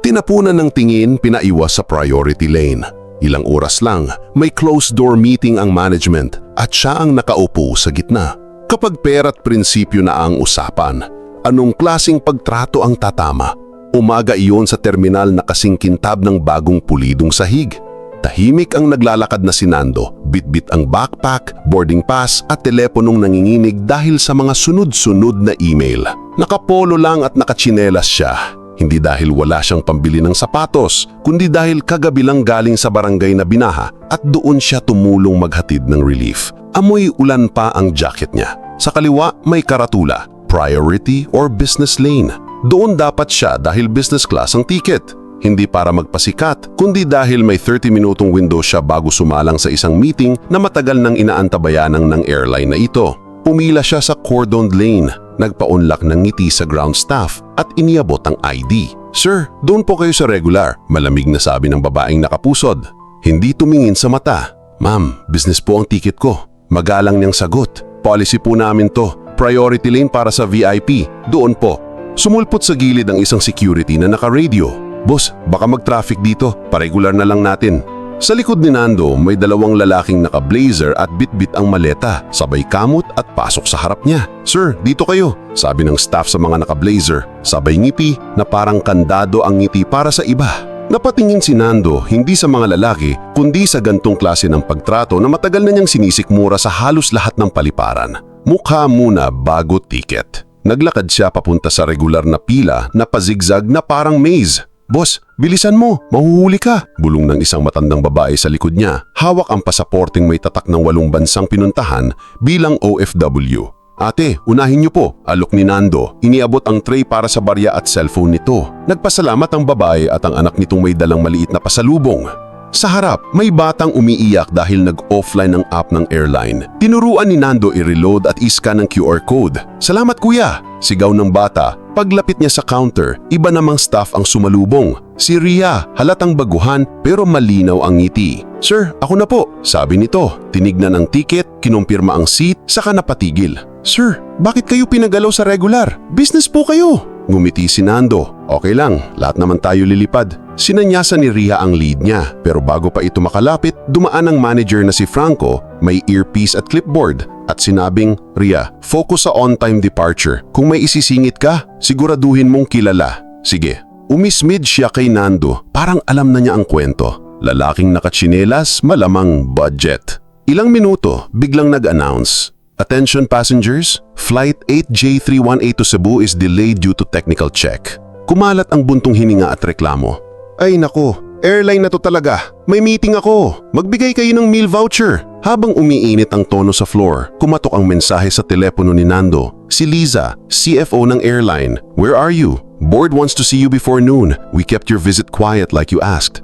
Tinapunan ng tingin, pinaiwas sa priority lane. Ilang oras lang, may closed door meeting ang management at siya ang nakaupo sa gitna. Kapag pera't prinsipyo na ang usapan, anong klasing pagtrato ang tatama? Umaga iyon sa terminal na kasing kintab ng bagong pulidong sahig. Tahimik ang naglalakad na si Nando, bitbit ang backpack, boarding pass at teleponong nanginginig dahil sa mga sunod-sunod na email. Nakapolo lang at nakatsinelas siya. Hindi dahil wala siyang pambili ng sapatos, kundi dahil kagabi lang galing sa barangay na binaha at doon siya tumulong maghatid ng relief. Amoy ulan pa ang jacket niya. Sa kaliwa may karatula, priority or business lane. Doon dapat siya dahil business class ang ticket. Hindi para magpasikat, kundi dahil may 30 minutong window siya bago sumalang sa isang meeting na matagal nang inaantabayanan ng airline na ito. Pumila siya sa cordoned lane, nagpa-unlock ng ngiti sa ground staff at iniabot ang ID. Sir, doon po kayo sa regular, malamig na sabi ng babaeng nakapusod. Hindi tumingin sa mata. Ma'am, business po ang ticket ko. Magalang niyang sagot. Policy po namin to. Priority lane para sa VIP. Doon po. Sumulpot sa gilid ang isang security na naka-radio. Boss, baka mag-traffic dito. Paregular na lang natin. Sa likod ni Nando, may dalawang lalaking naka-blazer at bitbit ang maleta, sabay kamot at pasok sa harap niya. Sir, dito kayo, sabi ng staff sa mga naka-blazer, sabay ngipi na parang kandado ang ngiti para sa iba. Napatingin si Nando hindi sa mga lalaki kundi sa gantong klase ng pagtrato na matagal na niyang sinisikmura sa halos lahat ng paliparan. Mukha muna bago ticket. Naglakad siya papunta sa regular na pila na pazigzag na parang maze. Boss, bilisan mo, mahuhuli ka. Bulong ng isang matandang babae sa likod niya. Hawak ang pasaporting may tatak ng walong bansang pinuntahan bilang OFW. Ate, unahin niyo po, alok ni Nando. Iniabot ang tray para sa barya at cellphone nito. Nagpasalamat ang babae at ang anak nitong may dalang maliit na pasalubong. Sa harap, may batang umiiyak dahil nag-offline ang app ng airline. Tinuruan ni Nando i-reload at iscan ng QR code. Salamat kuya! Sigaw ng bata. Paglapit niya sa counter, iba namang staff ang sumalubong. Si Ria, halatang baguhan pero malinaw ang ngiti. Sir, ako na po, sabi nito. Tinignan ang ticket, kinumpirma ang seat, saka napatigil. Sir, bakit kayo pinagalaw sa regular? Business po kayo! Ngumiti si Nando. Okay lang, lahat naman tayo lilipad. Sinanyasan ni Ria ang lead niya pero bago pa ito makalapit, dumaan ang manager na si Franco, may earpiece at clipboard at sinabing, Ria, focus sa on-time departure. Kung may isisingit ka, siguraduhin mong kilala. Sige, umismid siya kay Nando, parang alam na niya ang kwento. Lalaking nakatsinelas, malamang budget. Ilang minuto, biglang nag-announce, Attention passengers, Flight 8J318 to Cebu is delayed due to technical check. Kumalat ang buntong hininga at reklamo. Ay nako, airline na to talaga. May meeting ako. Magbigay kayo ng meal voucher. Habang umiinit ang tono sa floor, kumatok ang mensahe sa telepono ni Nando. Si Liza, CFO ng airline. Where are you? Board wants to see you before noon. We kept your visit quiet like you asked.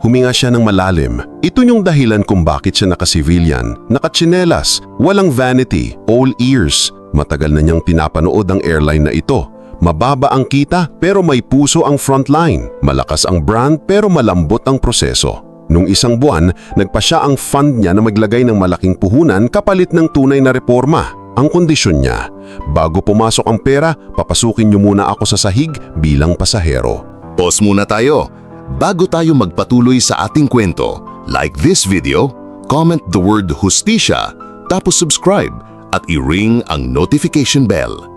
Huminga siya ng malalim. Ito yung dahilan kung bakit siya naka-civilian, nakatsinelas, walang vanity, all ears. Matagal na niyang pinapanood ang airline na ito. Mababa ang kita pero may puso ang frontline. Malakas ang brand pero malambot ang proseso. Nung isang buwan, nagpa siya ang fund niya na maglagay ng malaking puhunan kapalit ng tunay na reforma. Ang kondisyon niya, bago pumasok ang pera, papasukin niyo muna ako sa sahig bilang pasahero. Pause muna tayo. Bago tayo magpatuloy sa ating kwento, like this video, comment the word hustisya, tapos subscribe at i-ring ang notification bell.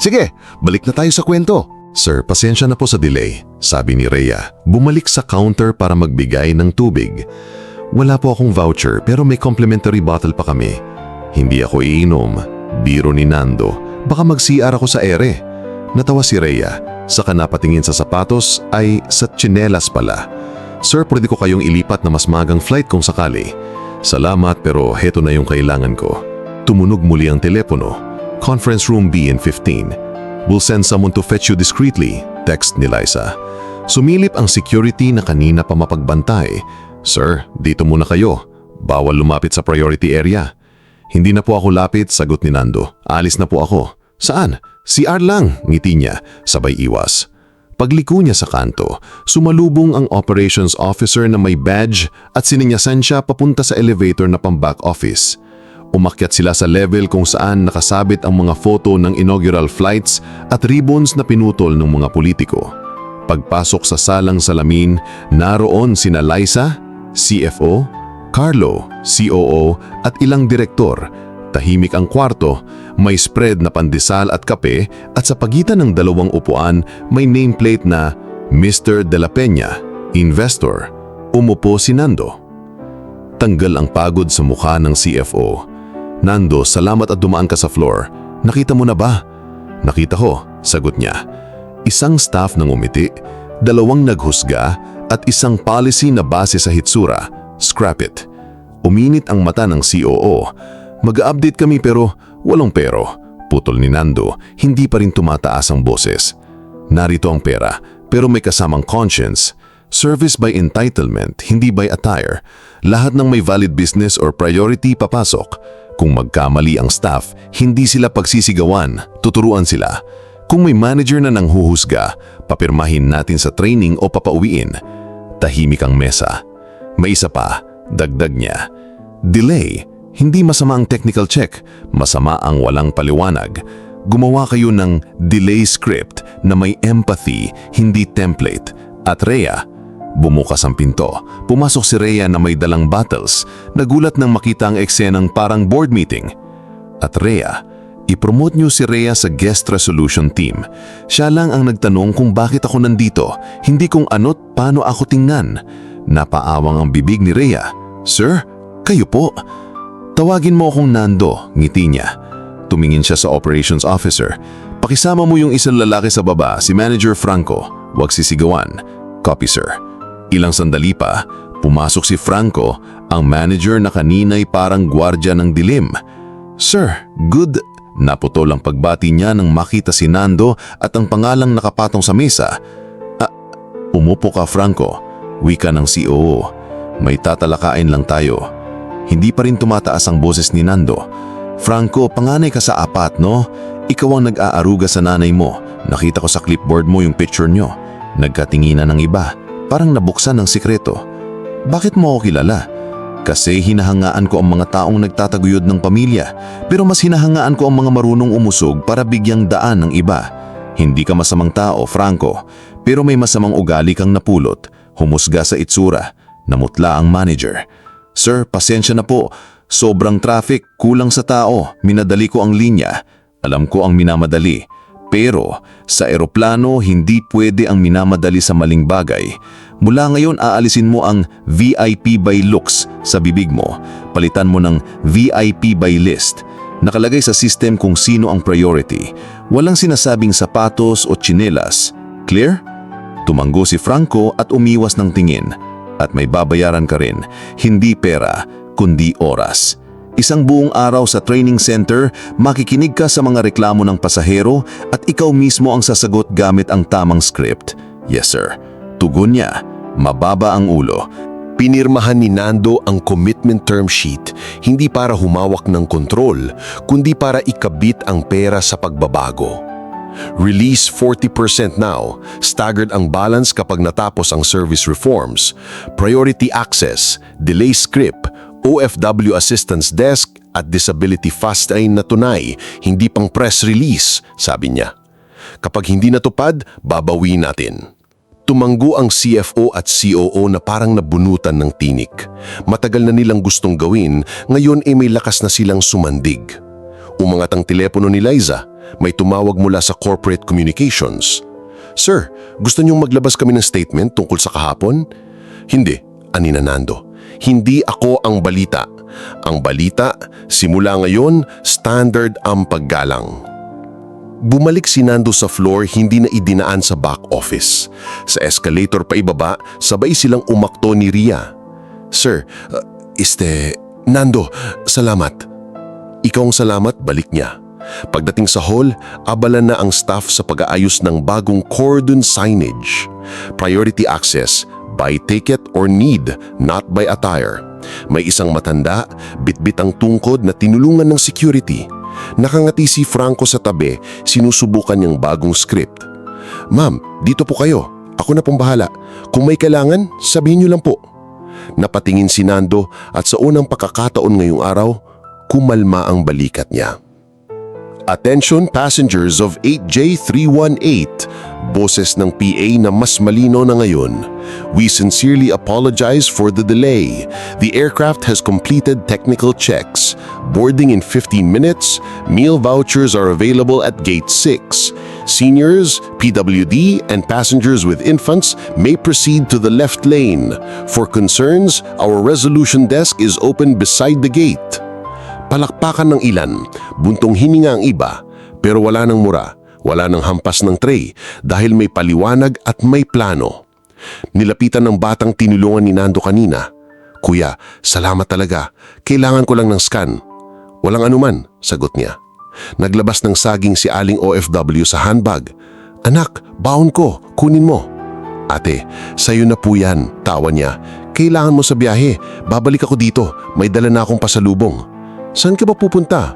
Sige, balik na tayo sa kwento. Sir, pasensya na po sa delay, sabi ni Rhea. Bumalik sa counter para magbigay ng tubig. Wala po akong voucher pero may complimentary bottle pa kami. Hindi ako iinom. Biro ni Nando. Baka mag-CR ako sa ere. Natawa si Rhea. Saka napatingin sa sapatos ay sa tsinelas pala. Sir, pwede ko kayong ilipat na mas magang flight kung sakali. Salamat pero heto na yung kailangan ko. Tumunog muli ang telepono. Conference room B in 15. We'll send someone to fetch you discreetly, text ni Liza. Sumilip ang security na kanina pa mapagbantay. Sir, dito muna kayo. Bawal lumapit sa priority area. Hindi na po ako lapit, sagot ni Nando. Alis na po ako. Saan? CR lang, ngiti niya, sabay iwas. Pagliko niya sa kanto, sumalubong ang operations officer na may badge at sininyasan siya papunta sa elevator na pang back office. Umakyat sila sa level kung saan nakasabit ang mga photo ng inaugural flights at ribbons na pinutol ng mga politiko. Pagpasok sa salang salamin, naroon sina Liza, CFO, Carlo, COO at ilang direktor. Tahimik ang kwarto, may spread na pandesal at kape at sa pagitan ng dalawang upuan may nameplate na Mr. De La Peña, Investor. Umupo si Nando. Tanggal ang pagod sa mukha ng CFO. Nando, salamat at dumaan ka sa floor. Nakita mo na ba? Nakita ko, sagot niya. Isang staff ng umiti, dalawang naghusga at isang policy na base sa hitsura, scrap it. Uminit ang mata ng COO. Mag-update kami pero walang pero. Putol ni Nando, hindi pa rin tumataas ang boses. Narito ang pera, pero may kasamang conscience. Service by entitlement, hindi by attire. Lahat ng may valid business or priority papasok. Kung magkamali ang staff, hindi sila pagsisigawan, tuturuan sila. Kung may manager na nanghuhusga, papirmahin natin sa training o papauwiin. Tahimik ang mesa. May isa pa, dagdag niya. Delay, hindi masama ang technical check, masama ang walang paliwanag. Gumawa kayo ng delay script na may empathy, hindi template. At Rhea, bumukas ang pinto. Pumasok si Rhea na may dalang bottles. Nagulat nang makita ang eksenang parang board meeting. At Rhea, ipromote niyo si Rhea sa guest resolution team. Siya lang ang nagtanong kung bakit ako nandito, hindi kung ano't paano ako tingnan. Napaawang ang bibig ni Rhea. Sir, kayo po. Tawagin mo akong Nando, ngiti niya. Tumingin siya sa operations officer. Pakisama mo yung isang lalaki sa baba, si Manager Franco. Huwag sisigawan. Copy, sir. Ilang sandali pa, pumasok si Franco, ang manager na kanina'y parang gwardya ng dilim. Sir, good. Naputol ang pagbati niya nang makita si Nando at ang pangalang nakapatong sa mesa. Ah, umupo ka, Franco. Wika ng COO. May tatalakain lang tayo. Hindi pa rin tumataas ang boses ni Nando. Franco, panganay ka sa apat, no? Ikaw ang nag-aaruga sa nanay mo. Nakita ko sa clipboard mo yung picture nyo. Nagkatinginan ng iba. Parang nabuksan ng sikreto. Bakit mo ako kilala? Kasi hinahangaan ko ang mga taong nagtataguyod ng pamilya. Pero mas hinahangaan ko ang mga marunong umusog para bigyang daan ng iba. Hindi ka masamang tao, Franco. Pero may masamang ugali kang napulot. Humusga sa itsura. Namutla ang manager. Sir, pasensya na po. Sobrang traffic, kulang sa tao. Minadali ko ang linya. Alam ko ang minamadali. Pero sa eroplano, hindi pwede ang minamadali sa maling bagay. Mula ngayon, aalisin mo ang VIP by looks sa bibig mo. Palitan mo ng VIP by list. Nakalagay sa system kung sino ang priority. Walang sinasabing sapatos o tsinelas. Clear? Tumanggo si Franco at umiwas ng tingin. At may babayaran ka rin, hindi pera, kundi oras. Isang buong araw sa training center, makikinig ka sa mga reklamo ng pasahero at ikaw mismo ang sasagot gamit ang tamang script. Yes sir. Tugon niya, mababa ang ulo. Pinirmahan ni Nando ang commitment term sheet hindi para humawak ng kontrol, kundi para ikabit ang pera sa pagbabago. Release 40% now, staggered ang balance kapag natapos ang service reforms, priority access, delay script, OFW assistance desk at disability fast train na tunay, hindi pang press release, sabi niya. Kapag hindi natupad, babawi natin. Tumanggo ang CFO at COO na parang nabunutan ng tinik. Matagal na nilang gustong gawin, ngayon ay may lakas na silang sumandig. Umangat ang telepono ni Liza, may tumawag mula sa corporate communications. Sir, gusto niyong maglabas kami ng statement tungkol sa kahapon? Hindi, anina Nando. Hindi ako ang balita. Ang balita, simula ngayon, standard ang paggalang. Bumalik si Nando sa floor hindi na idinaan sa back office. Sa escalator pa ibaba, sabay silang umakto ni Ria. Sir, uh, este, Nando, salamat. Ikaw ang salamat, balik niya. Pagdating sa hall, abala na ang staff sa pag-aayos ng bagong cordon signage. Priority access, by ticket or need, not by attire. May isang matanda, bitbit ang tungkod na tinulungan ng security. Nakangati si Franco sa tabi, sinusubukan niyang bagong script. Ma'am, dito po kayo. Ako na pong bahala. Kung may kailangan, sabihin niyo lang po. Napatingin si Nando at sa unang pagkakataon ngayong araw, kumalma ang balikat niya. Attention passengers of 8J318, boses ng PA na mas malino na ngayon. We sincerely apologize for the delay. The aircraft has completed technical checks. Boarding in 15 minutes, meal vouchers are available at gate 6. Seniors, PWD, and passengers with infants may proceed to the left lane. For concerns, our resolution desk is open beside the gate. Palakpakan ng ilan, buntong hininga ang iba, pero wala ng mura, wala ng hampas ng tray dahil may paliwanag at may plano. Nilapitan ng batang tinulungan ni Nando kanina. Kuya, salamat talaga. Kailangan ko lang ng scan. Walang anuman, sagot niya. Naglabas ng saging si aling OFW sa handbag. Anak, baon ko, kunin mo. Ate, sa'yo na po yan, tawa niya. Kailangan mo sa biyahe, babalik ako dito, may dala na akong pasalubong. Saan ka ba pupunta?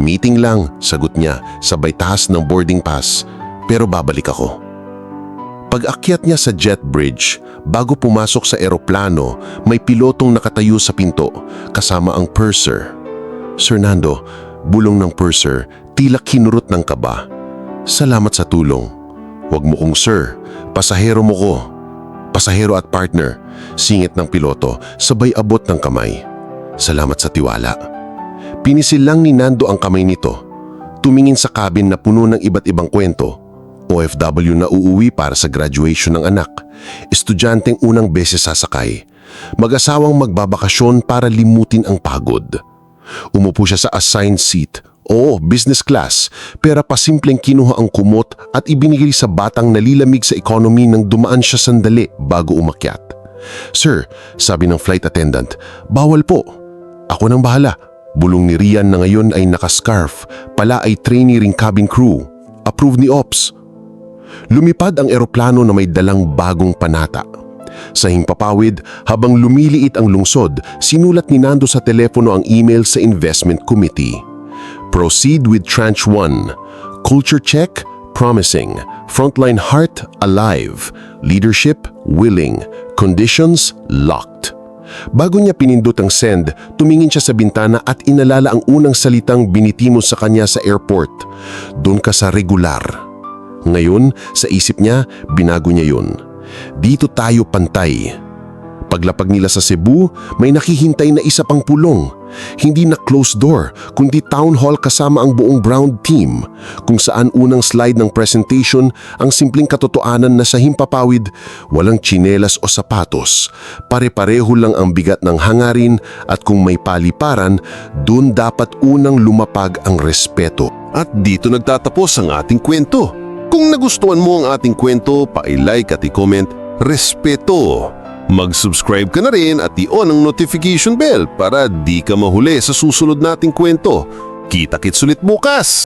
Meeting lang, sagot niya, sabay taas ng boarding pass. Pero babalik ako. Pag-akyat niya sa jet bridge, bago pumasok sa eroplano, may pilotong nakatayo sa pinto, kasama ang purser. Sir Nando, bulong ng purser, tila kinurot ng kaba. Salamat sa tulong. Huwag mo kong sir, pasahero mo ko. Pasahero at partner, singit ng piloto, sabay abot ng kamay. Salamat sa tiwala. Pinisil lang ni Nando ang kamay nito. Tumingin sa cabin na puno ng iba't ibang kwento. OFW na uuwi para sa graduation ng anak. Estudyanteng unang beses sasakay. Mag-asawang magbabakasyon para limutin ang pagod. Umupo siya sa assigned seat. Oo, business class. Pera pa simpleng kinuha ang kumot at ibinigay sa batang nalilamig sa economy nang dumaan siya sandali bago umakyat. Sir, sabi ng flight attendant, bawal po. Ako nang bahala. Bulong ni Rian na ngayon ay nakascarf, pala ay trainee ring cabin crew. Approve ni Ops. Lumipad ang eroplano na may dalang bagong panata. Sa himpapawid, habang lumiliit ang lungsod, sinulat ni Nando sa telepono ang email sa investment committee. Proceed with tranche 1. Culture check, promising. Frontline heart, alive. Leadership, willing. Conditions, locked. Bago niya pinindot ang send, tumingin siya sa bintana at inalala ang unang salitang binitimo sa kanya sa airport. Doon ka sa regular. Ngayon, sa isip niya, binago niya yun. Dito tayo pantay. Paglapag nila sa Cebu, may nakihintay na isa pang pulong. Hindi na closed door, kundi town hall kasama ang buong Brown team, kung saan unang slide ng presentation ang simpleng katotoanan na sa himpapawid, walang tsinelas o sapatos. Pare-pareho lang ang bigat ng hangarin at kung may paliparan, dun dapat unang lumapag ang respeto. At dito nagtatapos ang ating kwento. Kung nagustuhan mo ang ating kwento, pa-like at i-comment, respeto. Mag-subscribe ka na rin at i-on ang notification bell para di ka mahuli sa susunod nating kwento. Kita-kits ulit bukas!